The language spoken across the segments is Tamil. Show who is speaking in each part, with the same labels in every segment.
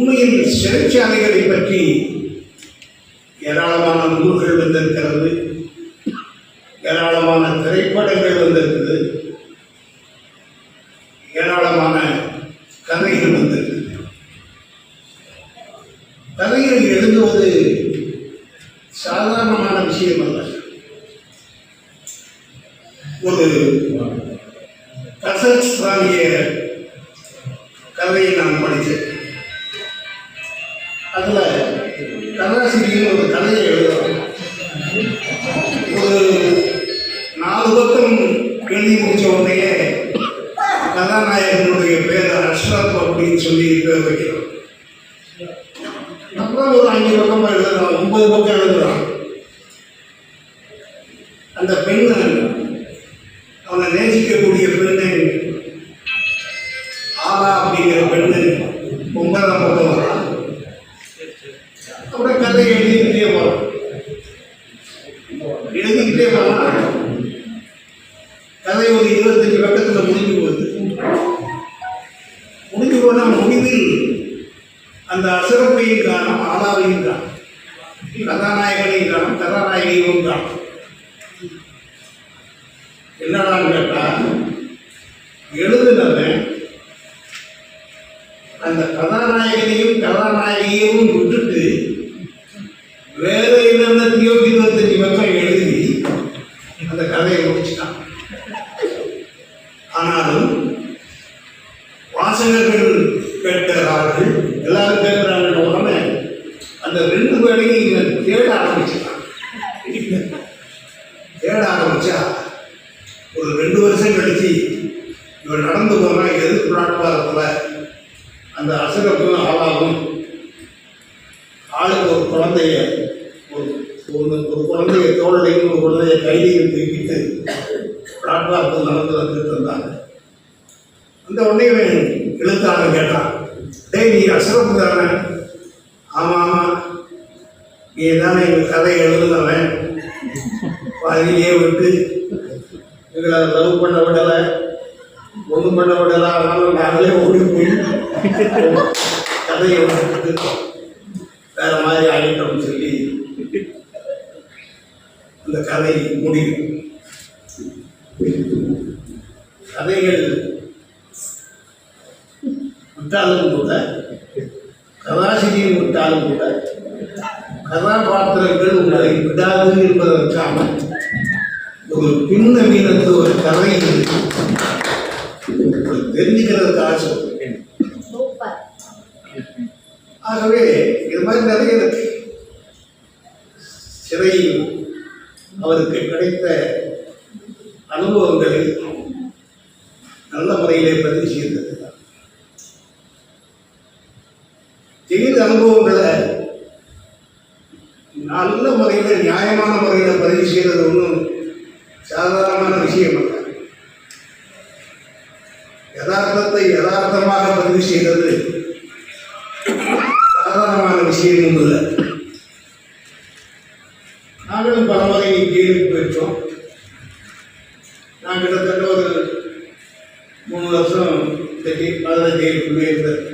Speaker 1: உண்மையில் சிறைச்சாலைகளை பற்றி ஏராளமான நூல்கள் வந்திருக்கிறது. ஏராளமான திரைப்படங்கள் வந்திருக்குது ஏராளமான கதைகள் வந்திருக்குது கதைகள் எழுதுவது சாதாரணமான விஷயம் அல்ல. ஒரு கசக்ஸ்தானிய கதையை நான் படித்தேன். அதில் கதாசிரியர் ஒரு கதையை எழுதுறாங்க ஒரு நாலு பக்கம் எழுதி முடிச்ச உடனே கதாநாயகனுடைய பேர் அஷ்ரப் அப்படின்னு சொல்லி பேர் வைக்கிறோம். அப்புறம் ஒரு அஞ்சு பக்கம் எழுதுறான் ஒன்பது பக்கம் எழுதுறான் அந்த பெண்ணு திருமண முடிவில் அந்த அசுரப்பையும் காணும் ஆளாவையும் காணும் கதாநாயகனையும் காணும் கதாநாயகியும் காணும் என்னடான்னு கேட்டால் எழுதுனவன் அந்த கதாநாயகனையும் கதாநாயகியையும் விட்டுட்டு வேற என்னென்னத்தையோ இருபத்தஞ்சு வருஷம் எழுதி அந்த கதையை முடிச்சிட்டான். வருஷம் கழிச்சு நடந்து போனால் எது பிளாட்பாரத்தில் அந்த அசரப்பும் ஆளாகும். ஆளுக்கு ஒரு குழந்தைய ஒரு ஒரு குழந்தைய தோல்லையும் ஒரு குழந்தைய கையிலையும் தூக்கிட்டு பிளாட்பாரத்தில் நடந்து வந்துட்டு இருந்தாங்க. அந்த உடனே எழுத்தாளர் கேட்டான் டேய் நீ அசரப்பு தானே ஆமாம் ஆமாம் நீ தானே எங்கள் கதை எழுதுனவன். பாதியிலே விட்டு எங்களை லவ் பண்ண விடலை? ஒன்றும் பண்ண விடலை அதனால நாங்களே ஓடி போய் கதையை விட்டு வேற மாதிரி ஆகிட்டோம்னு சொல்லி அந்த கதை முடியும். கதைகள் விட்டாலும் கூட கதாசிரியை விட்டாலும் கூட கதாபாத்திரங்கள் உங்களை விடாது என்பதற்கான ஒரு பின்னவீனத்து ஒரு தெரிஞ்சுக்கிறதுக்காக சொல்றேன்
Speaker 2: சூப்பர்.
Speaker 1: ஆகவே இது மாதிரி நிறைய இருக்கு. சிறையில் அவருக்கு கிடைத்த அனுபவங்களை நல்ல முறையிலே பதிவு செய்தது. ஜெயில் அனுபவங்களை நல்ல முறையில் நியாயமான முறையில் பதிவு செய்கிறது ஒன்றும் சாதாரணமான விஷயம் அல்ல. யதார்த்தத்தை யதார்த்தமாக பதிவு செய்தது சாதாரணமான விஷயம் என்பது இல்லை நாங்களும் பல முறை ஜெயிலுக்கு போயிருக்கோம். நான் கிட்டத்தட்ட ஒரு மூணு வருஷம் இந்த ஜெயில் மதுரை ஜெயிலுக்குள்ளே இருந்தேன்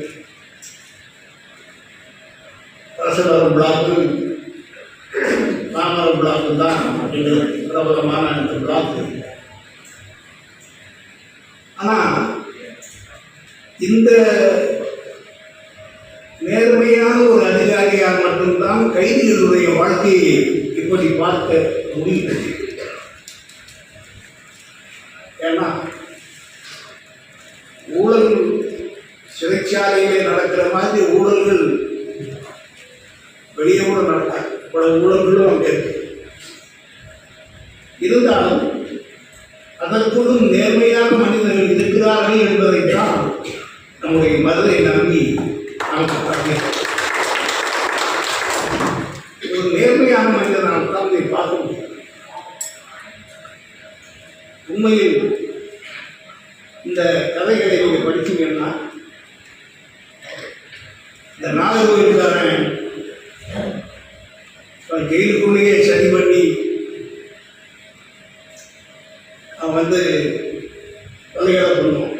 Speaker 1: பிளாக்கு இப்படி பார்க்க முடியும் ஏன்னா ஊழல் சிறைச்சாலையிலே நடக்கிற மாதிரி ஊழல்கள் வெளியே கூட நடக்காது பல ஊழல்களும் அங்கே இருக்கு. இருந்தாலும் அதற்குள்ளும் நேர்மையான மனிதர்கள் இருக்கிறார்கள் என்பதைத்தான் நம்முடைய மதுரை நான் அவன் சரி பண்ணி அவன் வந்து கொலைகளை பண்ணுவோம்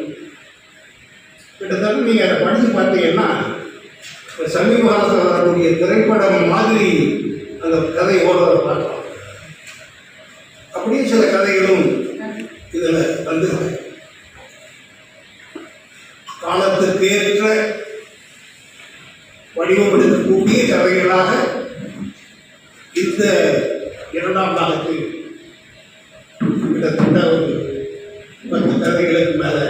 Speaker 1: கிட்டத்தட்ட நீங்கள் அதை படித்து பார்த்தீங்கன்னா சமீப காலத்தில் வரக்கூடிய திரைப்படம் மாதிரி அந்த கதை ஓடுறத பார்க்கலாம். அப்படியே சில கதைகளும் இதில் வந்து நாளுக்கு கிட்டத்தட்ட ஒரு பத்து கதைகளுக்கு மேலே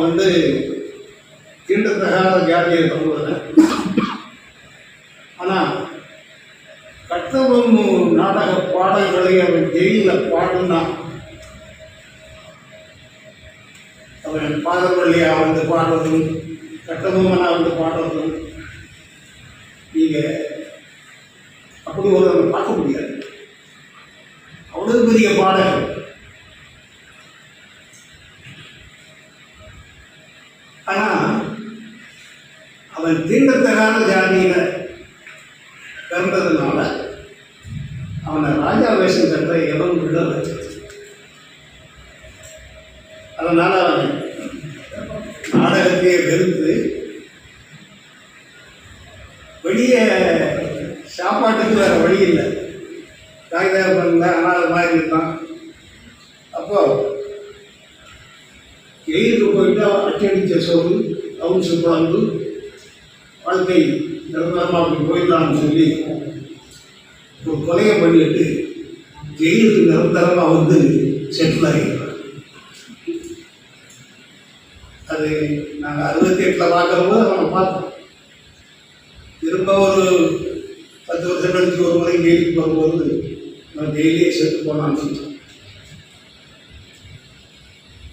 Speaker 1: அவன் வந்து தீண்டத்தகாத ஜாதியை சொல்லுவதன் ஆனால் கட்டபொம்மு நாடக பாடல்களை அவன் ஜெயிலில் பாடுனான் அவன் பாதவள்ளியா வந்து பாடுறதும் கட்டபொம்மனாக வந்து பாடுறதும் நீங்கள் அப்படி ஒரு பார்க்க முடியாது. அவ்வளவு பெரிய பாடல். அவன் தீண்டத்தகாத ஜாதியில பிறந்ததுனால அவனை ராஜா வேஷம் கட்ட எவன் விடல அதனால அவன் நாடகத்தையே வெறுத்து வெளியே சாப்பாட்டுக்கு வேற வழி இல்லை. காகிதா பண்ணல ஆனால் அது மாதிரி இருக்கான் அப்போ ஜெயிலுக்கு போயிட்டு அச்சடிச்ச சோறு அவுன்சு குழம்பு வாழ்க்கை நிரந்தரமாக அப்படி போயிடலாம்னு சொல்லி ஒரு கொலையை பண்ணிட்டு ஜெயிலுக்கு நிரந்தரமாக வந்து செட்டில் ஆகிடுறார் அது நாங்கள் அறுபத்தி எட்டில் பார்க்கும்போது அவனை பார்த்தோம். திரும்ப ஒரு பத்து வருஷம் கழிச்சு ஒரு முறை ஜெயிலுக்கு வரும்போது நான் ஜெயிலே செத்து போனான்னு சொன்னேன்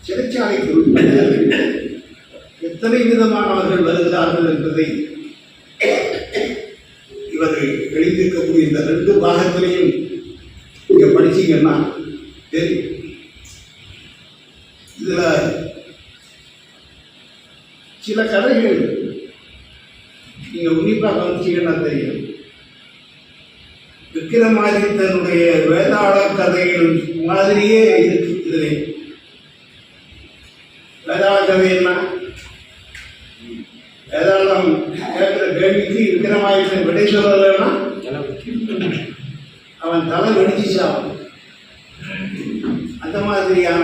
Speaker 1: சிறைச்சாலைக்கு எத்தனை விதமானவர்கள் வருகிறார்கள் என்பதை எழுதியிருக்கக்கூடிய இந்த ரெண்டு பாகத்திலையும் நீங்க படிச்சீங்கன்னா தெரியும். இதுல சில கதைகள் நீங்க உன்னிப்பாக கவனிச்சீங்கன்னா தெரியும். விக்ரமாதித்தனுடைய வேதாள கதைகள் மாதிரியே இருக்கு இதிலே. வேதாள கதை என்ன? வேதாளம் கேட்கிற கேள்விக்கு விக்ரமாதித்தன் விடை சொல்லலைன்னா அவன் தலை வெடிச்சு அந்த மாதிரியான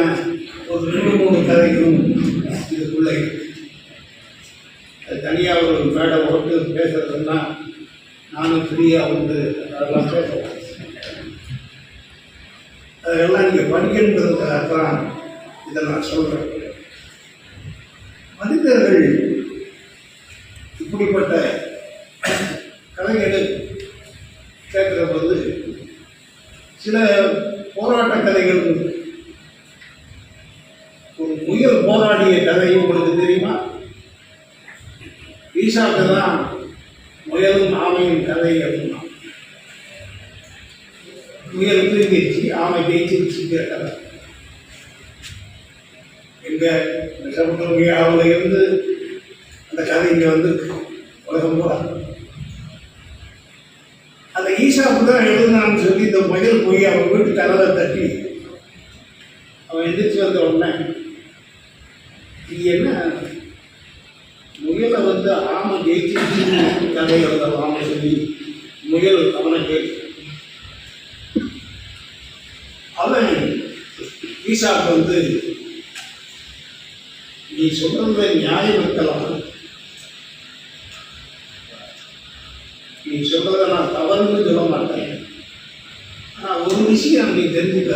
Speaker 1: ஒரு ரெண்டு மூணு கதைகளும் இதுக்குள்ள. அது தனியாக ஒரு மேடை போட்டு பேசுறதுன்னா நானும் ஃப்ரீயாக வந்து அதெல்லாம் பேசுவேன் அதெல்லாம் நீங்கள் படிக்கின்றதுக்காக தான் இதை நான் சொல்கிறேன் மனிதர்கள் இப்படிப்பட்ட ஆமையின் கதை அப்படின்னா. முயல் தூங்கிடுச்சு ஆமை ஜெயிச்சிருச்சுங்கிற கதை எங்க சமுத்திரம் இருந்து அந்த கதை இங்கே வந்து உலகம் போல அந்த ஈஷா தான் எழுதுனான்னு சொல்லி இந்த முயல் போய் அவன் வீட்டு கதவை தட்டி அவன் எந்திரிச்சு வந்த உடனே நீ என்ன? முயலை வந்து ஆ ஜெயிச்சிருச்சு கதை எழுதலாம் சொல்லி முயல் அவனை கேட்டு அவன் ஈசாக்கு வந்து நீ சொல்றதுல நியாயம் இருக்கலாம் நீ சொல்றத நான் தவறுன்னு சொல்ல மாட்டேன். ஆனா ஒரு விஷயம் நீ தெரிஞ்சுக்க.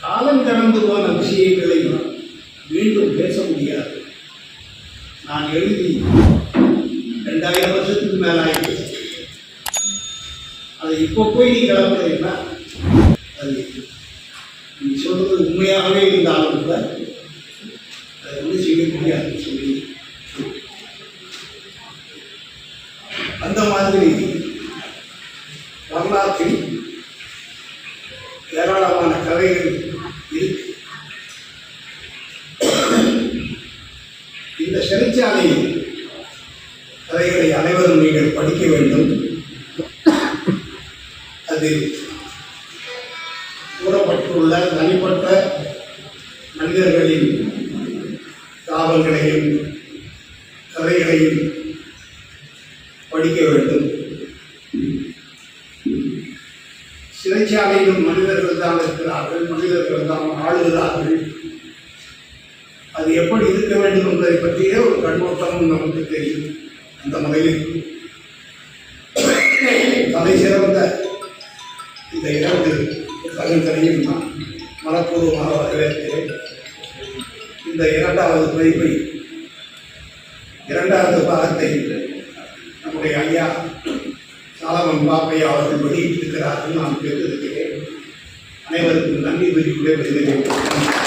Speaker 1: காலம் கடந்து போன விஷயங்களை மீண்டும் பேச முடியாது. நான் எழுதி ரெண்டாயிரம் வருஷத்துக்கு மேல ஆயிடுச்சு. அதை இப்போ போய் நீ கிளம்புறீங்கன்னா அது நீ சொல்றது உண்மையாகவே இருந்தாலும் கூட இந்த சிறைச்சாலையில் கதைகளை அனைவரும் நீங்கள் படிக்க வேண்டும். அதில் கூறப்பட்டுள்ள தனிப்பட்ட மனிதர்களின் காவல்களையும் கதைகளையும் படிக்க வேண்டும். சிறைச்சாலையிலும் மனிதர்கள் தான் இருக்கிறார்கள் மனிதர்கள் தான் ஆளுகிறார்கள். அது எப்படி இருக்க வேண்டும் என்பதை பற்றிய ஒரு கண்ணோட்டமும் நமக்கு தெரியும். அந்த முறையில் தலை சிறந்த இந்த இரண்டு கருங்களையும் நான் மனப்பூர்வமாக வரவேற்கிறேன். இந்த இரண்டாவது பதிப்பை இரண்டாவது பாகத்தை நம்முடைய ஐயா சாலமன் பாப்பையா அவர்கள் வெளியிட்டிருக்கிறார்கள். நான் கேட்டிருக்கிறேன். அனைவருக்கும் நன்றி குறிப்பிட விரும்புகிறேன்